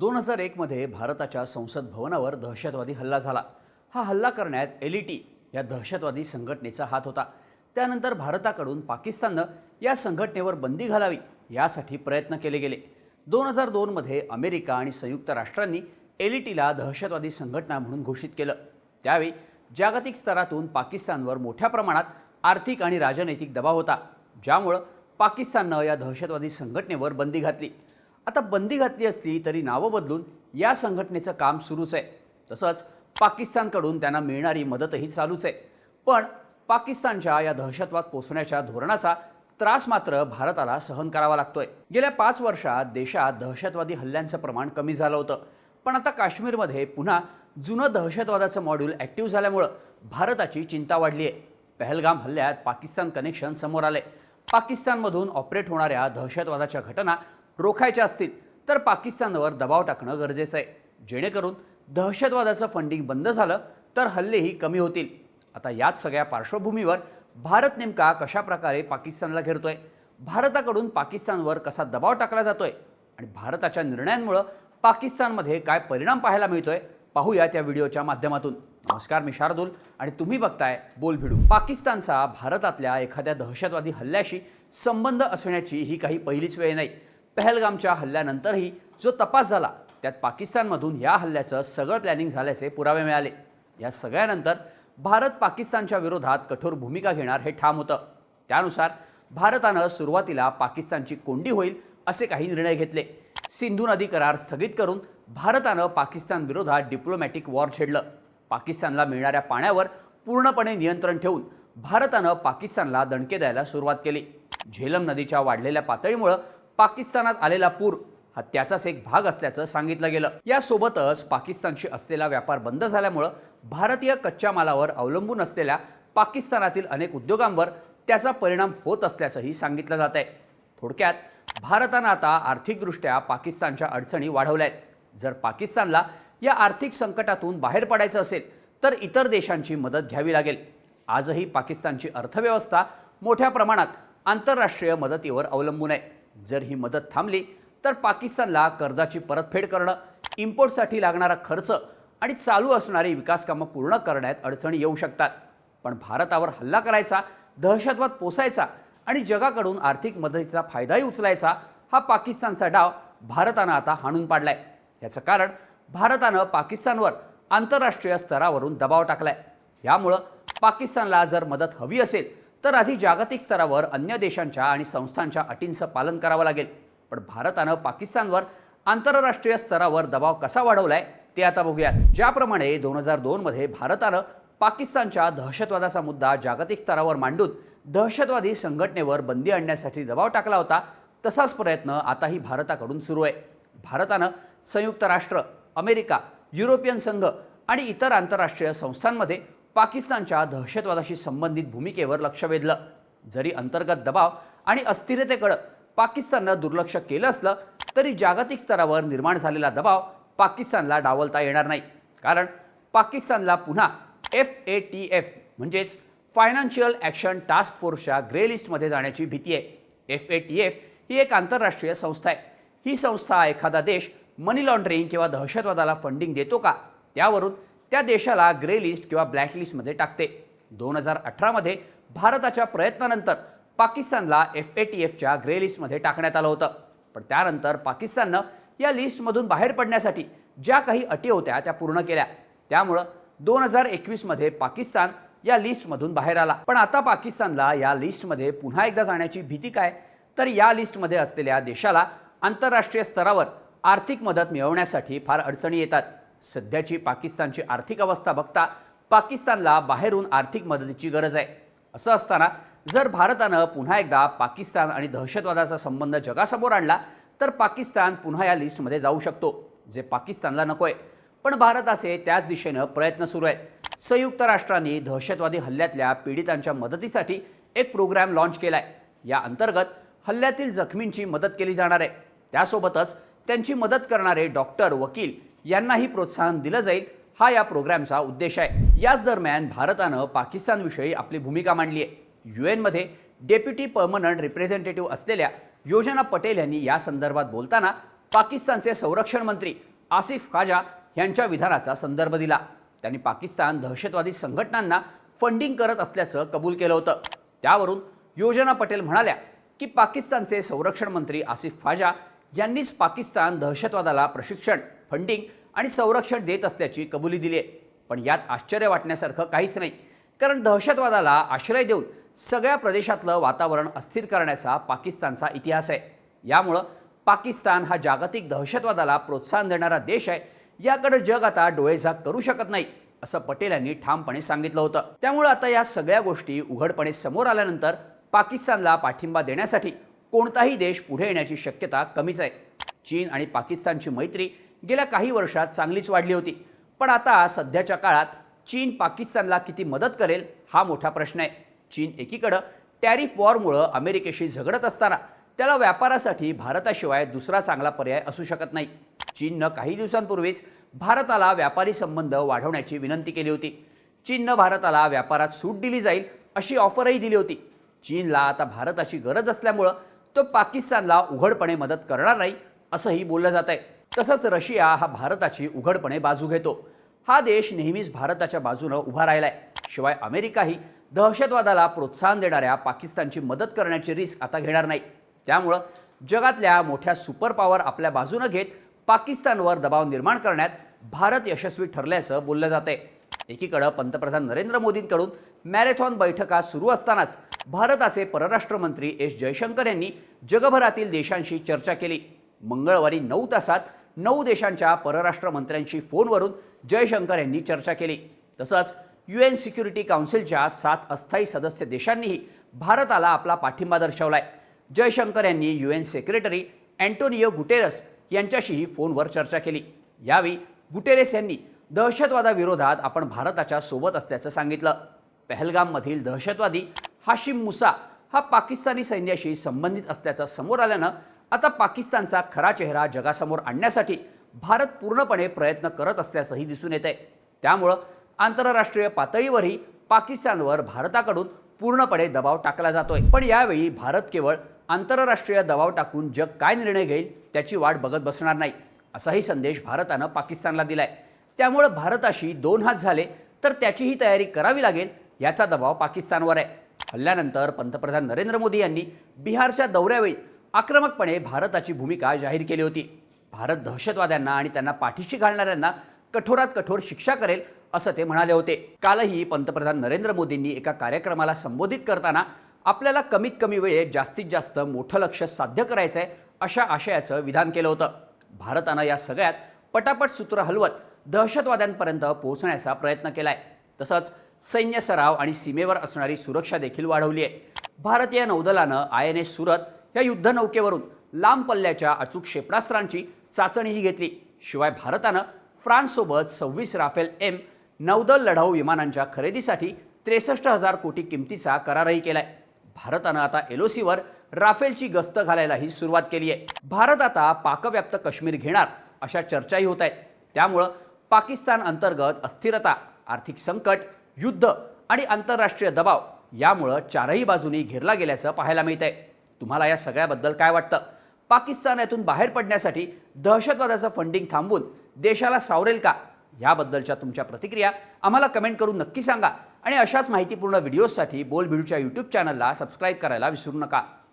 दोन हजार एकमध्ये भारताच्या संसद भवनावर दहशतवादी हल्ला झाला. हा हल्ला करण्यात एल ई टी या दहशतवादी संघटनेचा हात होता. त्यानंतर भारताकडून पाकिस्ताननं या संघटनेवर बंदी घालावी यासाठी प्रयत्न केले गेले. दोन हजार दोनमध्ये अमेरिका आणि संयुक्त राष्ट्रांनी एल ई टीला दहशतवादी संघटना म्हणून घोषित केलं. त्यावेळी जागतिक स्तरातून पाकिस्तानवर मोठ्या प्रमाणात आर्थिक आणि राजनैतिक दबाव होता ज्यामुळं पाकिस्ताननं या दहशतवादी संघटनेवर बंदी घातली. आता बंदी घातली असली तरी नावं बदलून या संघटनेचं काम सुरूच आहे. तसंच पाकिस्तानकडून त्यांना मिळणारी मदतही चालूच आहे. पण पाकिस्तानच्या या दहशतवाद पोसण्याच्या धोरणाचा त्रास मात्र भारताला सहन करावा लागतोय. गेल्या पाच वर्षात देशात दहशतवादी हल्ल्यांचं प्रमाण कमी झालं होतं. पण आता काश्मीरमध्ये पुन्हा जुनं दहशतवादाचं मॉड्यूल ॲक्टिव्ह झाल्यामुळं भारताची चिंता वाढली आहे. पहलगाम हल्ल्यात पाकिस्तान कनेक्शन समोर आले पाकिस्तानमधून ऑपरेट होणाऱ्या दहशतवादाच्या घटना रोखायच्या असतील तर पाकिस्तानवर दबाव टाकणं गरजेचं आहे. जेणेकरून दहशतवादाचं फंडिंग बंद झालं तर हल्लेही कमी होतील. आता याच सगळ्या पार्श्वभूमीवर भारत नेमका कशा प्रकारे पाकिस्तानला घेरतोय? भारताकडून पाकिस्तानवर कसा दबाव टाकला जातोय? आणि भारताच्या निर्णयांमुळं पाकिस्तानमध्ये काय परिणाम पाहायला मिळतोय? पाहूया त्या व्हिडिओच्या माध्यमातून. नमस्कार मी शार्दूल. आणि तुम्ही बघताय बोल भिडू. पाकिस्तानचा भारतातल्या एखाद्या दहशतवादी हल्ल्याशी संबंध असण्याची ही काही पहिलीच वेळ नाही. पहलगामच्या हल्ल्यानंतरही जो तपास झाला त्यात पाकिस्तानमधून या हल्ल्याचं सगळं प्लॅनिंग झाल्याचे पुरावे मिळाले. या सगळ्यानंतर भारत पाकिस्तानच्या विरोधात कठोर भूमिका घेणार हे ठाम होतं. त्यानुसार भारतानं सुरुवातीला पाकिस्तानची कोंडी होईल असे काही निर्णय घेतले. सिंधू नदी करार स्थगित करून भारतानं पाकिस्तान विरोधात डिप्लोमॅटिक वॉर छेडलं. पाकिस्तानला मिळणाऱ्या पाण्यावर पूर्णपणे नियंत्रण ठेवून भारतानं पाकिस्तानला दणके द्यायला सुरुवात केली. झेलम नदीच्या वाढलेल्या पातळीमुळं पाकिस्तानात आलेला पूर हा त्याचाच एक भाग असल्याचं सांगितलं गेलं. यासोबतच पाकिस्तानशी असलेला व्यापार बंद झाल्यामुळं भारतीय कच्च्या मालावर अवलंबून असलेल्या पाकिस्तानातील अनेक उद्योगांवर त्याचा परिणाम होत असल्याचंही सांगितलं जात आहे. थोडक्यात भारतानं आता आर्थिकदृष्ट्या पाकिस्तानच्या अडचणी वाढवल्या आहेत जर पाकिस्तानला या आर्थिक संकटातून बाहेर पडायचं असेल तर इतर देशांची मदत घ्यावी लागेल. आजही पाकिस्तानची अर्थव्यवस्था मोठ्या प्रमाणात आंतरराष्ट्रीय मदतीवर अवलंबून आहे. जर ही मदत थांबली तर पाकिस्तानला कर्जाची परतफेड करणं इम्पोर्टसाठी लागणारा खर्च आणि चालू असणारी विकासकामं पूर्ण करण्यात अडचणी येऊ शकतात. पण भारतावर हल्ला करायचा दहशतवाद पोसायचा आणि जगाकडून आर्थिक मदतीचा फायदाही उचलायचा हा पाकिस्तानचा डाव भारतानं आता हाणून पाडलाय. याचं कारण भारतानं पाकिस्तानवर आंतरराष्ट्रीय स्तरावरून दबाव टाकलाय. यामुळं पाकिस्तानला जर मदत हवी असेल तर आधी जागतिक स्तरावर अन्य देशांच्या आणि संस्थांच्या अटींचं पालन करावं लागेल. पण भारतानं पाकिस्तानवर आंतरराष्ट्रीय स्तरावर दबाव कसा वाढवलाय ते आता बघूया ज्याप्रमाणे दोन हजार दोनमध्ये भारतानं पाकिस्तानच्या दहशतवादाचा मुद्दा जागतिक स्तरावर मांडून दहशतवादी संघटनेवर बंदी आणण्यासाठी दबाव टाकला होता तसाच प्रयत्न आताही भारताकडून सुरू आहे. भारतानं संयुक्त राष्ट्र अमेरिका युरोपियन संघ आणि इतर आंतरराष्ट्रीय संस्थांमध्ये पाकिस्तानच्या दहशतवादाशी संबंधित भूमिकेवर लक्ष वेधलं. जरी अंतर्गत दबाव आणि अस्थिरतेकडं पाकिस्ताननं दुर्लक्ष केलं असलं तरी जागतिक स्तरावर निर्माण झालेला दबाव पाकिस्तानला डावलता येणार नाही. कारण पाकिस्तानला पुन्हा एफ ए टी एफ म्हणजेच फायनान्शियल ॲक्शन टास्क फोर्सच्या ग्रे लिस्टमध्ये जाण्याची भीती आहे. एफ ए टी एफ ही एक आंतरराष्ट्रीय संस्था आहे. ही संस्था एखादा देश मनी लॉन्ड्रिंग किंवा दहशतवादाला फंडिंग देतो का? त्यावरून त्या देशाला ग्रे लिस्ट किंवा ब्लॅक लिस्टमध्ये टाकते. दोन हजार अठरामध्ये भारताच्या प्रयत्नानंतर पाकिस्तानला एफ ए टी एफच्या ग्रे लिस्टमध्ये टाकण्यात आलं होतं. पण त्यानंतर पाकिस्ताननं या लिस्टमधून बाहेर पडण्यासाठी ज्या काही अटी होत्या त्या पूर्ण केल्या. त्यामुळं दोन हजार एकवीसमध्ये पाकिस्तान या लिस्टमधून बाहेर आला. पण आता पाकिस्तानला या लिस्टमध्ये पुन्हा एकदा जाण्याची भीती काय? तर या लिस्टमध्ये असलेल्या देशाला आंतरराष्ट्रीय स्तरावर आर्थिक मदत मिळवण्यासाठी फार अडचणी येतात. सध्याची पाकिस्तानची आर्थिक अवस्था बघता पाकिस्तानला बाहेरून आर्थिक मदतीची गरज आहे. असं असताना जर भारतानं पुन्हा एकदा पाकिस्तान आणि दहशतवादाचा संबंध जगासमोर आणला तर पाकिस्तान पुन्हा या लिस्टमध्ये जाऊ शकतो जे पाकिस्तानला नको आहे पण भारताचे त्याच दिशेनं प्रयत्न सुरू आहेत. संयुक्त राष्ट्रांनी दहशतवादी हल्ल्यातल्या पीडितांच्या मदतीसाठी एक प्रोग्राम लॉन्च आहे या अंतर्गत हल्ल्यातील जखमींची मदत केली जाणार आहे. त्यासोबतच त्यांची मदत करणारे डॉक्टर वकील यांनाही प्रोत्साहन दिलं जाईल. हा या प्रोग्रॅमचा उद्देश आहे. याच दरम्यान भारतानं पाकिस्तानविषयी आपली भूमिका मांडली आहे. यू एनमध्ये डेप्युटी पर्मनंट रिप्रेझेंटेटिव्ह असलेल्या योजना पटेल यांनी या संदर्भात बोलताना पाकिस्तानचे संरक्षण मंत्री आसिफ खाजा यांच्या विधानाचा संदर्भ दिला. त्यांनी पाकिस्तान दहशतवादी संघटनांना फंडिंग करत असल्याचं कबूल केलं होतं. त्यावरून योजना पटेल म्हणाल्या की पाकिस्तानचे संरक्षण मंत्री आसिफ खाजा यांनीच पाकिस्तान दहशतवादाला प्रशिक्षण फंडिंग आणि संरक्षण देत असल्याची कबुली दिली आहे. पण यात आश्चर्य वाटण्यासारखं काहीच नाही. कारण दहशतवादाला आश्रय देऊन सगळ्या प्रदेशातलं वातावरण अस्थिर करण्याचा पाकिस्तानचा इतिहास आहे. यामुळं पाकिस्तान हा जागतिक दहशतवादाला प्रोत्साहन देणारा देश आहे. याकडे जग आता डोळेझाक करू शकत नाही असं पटेल यांनी ठामपणे सांगितलं होतं. त्यामुळे आता या सगळ्या गोष्टी उघडपणे समोर आल्यानंतर पाकिस्तानला पाठिंबा देण्यासाठी कोणताही देश पुढे येण्याची शक्यता कमीच आहे. चीन आणि पाकिस्तानची मैत्री गेल्या काही वर्षात चांगलीच वाढली होती. पण आता सध्याच्या काळात चीन पाकिस्तानला किती मदत करेल हा मोठा प्रश्न आहे. चीन एकीकडं टॅरिफ वॉरमुळं अमेरिकेशी झगडत असताना त्याला व्यापारासाठी भारताशिवाय दुसरा चांगला पर्याय असू शकत नाही. चीननं काही दिवसांपूर्वीच भारताला व्यापारी संबंध वाढवण्याची विनंती केली होती. चीननं भारताला व्यापारात सूट दिली जाईल अशी ऑफरही दिली होती. चीनला आता भारताची गरज असल्यामुळं तो पाकिस्तानला उघडपणे मदत करणार नाही असंही बोललं जात आहे तसंच रशिया हा भारताची उघडपणे बाजू घेतो. हा देश नेहमीच भारताच्या बाजूनं उभा राहिलाय. शिवाय अमेरिकाही दहशतवादाला प्रोत्साहन देणाऱ्या पाकिस्तानची मदत करण्याची रिस्क आता घेणार नाही. त्यामुळं जगातल्या मोठ्या सुपर पॉवर आपल्या बाजूनं घेत पाकिस्तानवर दबाव निर्माण करण्यात भारत यशस्वी ठरल्याचं बोललं जात आहे एकीकडं पंतप्रधान नरेंद्र मोदींकडून मॅरेथॉन बैठका सुरू असतानाच भारताचे परराष्ट्र मंत्री एस जयशंकर यांनी जगभरातील देशांशी चर्चा केली. मंगळवारी नऊ तासात नऊ देशांच्या परराष्ट्र मंत्र्यांशी फोनवरून जयशंकर यांनी चर्चा केली. तसंच यू एन सिक्युरिटी काउन्सिलच्या सात अस्थायी सदस्य देशांनीही भारताला आपला पाठिंबा दर्शवलाय. जयशंकर यांनी U N secretary Antonio Guterres यांच्याशीही फोनवर चर्चा केली. यावेळी गुटेरेस यांनी दहशतवादाविरोधात आपण भारताच्या सोबत असल्याचं सांगितलं. पहलगाममधील दहशतवादी हाशिम मुसा हा पाकिस्तानी सैन्याशी संबंधित असल्याचं समोर आल्यानं आता पाकिस्तानचा खरा चेहरा जगासमोर आणण्यासाठी भारत पूर्णपणे प्रयत्न करत असल्याचंही दिसून येत आहे त्यामुळं आंतरराष्ट्रीय पातळीवरही पाकिस्तानवर भारताकडून पूर्णपणे दबाव टाकला जातोय. पण यावेळी भारत केवळ आंतरराष्ट्रीय दबाव टाकून जग काय निर्णय घेईल त्याची वाट बघत बसणार नाही असाही संदेश भारतानं पाकिस्तानला दिलाय. त्यामुळं भारताशी दोन हात झाले तर त्याचीही तयारी करावी लागेल याचा दबाव पाकिस्तानवर आहे. हल्ल्यानंतर पंतप्रधान नरेंद्र मोदी यांनी बिहारच्या दौऱ्यावेळी आक्रमकपणे भारताची भूमिका जाहीर केली होती. भारत दहशतवाद्यांना आणि त्यांना पाठीशी घालणाऱ्यांना कठोरात कठोर शिक्षा करेल असं ते म्हणाले होते. कालही पंतप्रधान नरेंद्र मोदींनी एका कार्यक्रमाला संबोधित करताना आपल्याला कमीत कमी वेळेत जास्तीत जास्त मोठं लक्ष साध्य करायचं आहे अशा आशयाचं विधान केलं होतं. भारतानं या सगळ्यात पटापट सूत्र हलवत दहशतवाद्यांपर्यंत पोहोचण्याचा प्रयत्न केलाय. तसंच सैन्य सराव आणि सीमेवर असणारी सुरक्षा देखील वाढवली आहे भारतीय नौदलानं आय एन एस सुरत या युद्धनौकेवरून लांब पल्ल्याच्या अचूक क्षेपणास्त्रांची चाचणीही घेतली. शिवाय भारतानं फ्रान्ससोबत सव्वीस राफेल एम नौदल लढाऊ विमानांच्या खरेदीसाठी त्रेसष्ट हजार कोटी किमतीचा करारही केलाय. भारतानं आता एलओसीवर राफेलची गस्त घालायलाही सुरुवात केली आहे. भारत आता पाकव्याप्त काश्मीर घेणार अशा चर्चाही होत आहेत. त्यामुळं पाकिस्तान अंतर्गत अस्थिरता आर्थिक संकट युद्ध आणि आंतरराष्ट्रीय दबाव यामुळं चारही बाजूनी घेरला गेल्याचं पाहायला मिळत आहे तुम्हाला या सगळ्याबद्दल काय वाटतं? पाकिस्तान यातून बाहेर पडण्यासाठी दहशतवादाचं फंडिंग थांबवून देशाला सावरेल का? याबद्दलच्या तुमच्या प्रतिक्रिया आम्हाला कमेंट करून नक्की सांगा. आणि अशाच माहितीपूर्ण व्हिडिओजसाठी बोल भिडूच्या यूट्यूब चॅनलला सबस्क्राईब करायला विसरू नका.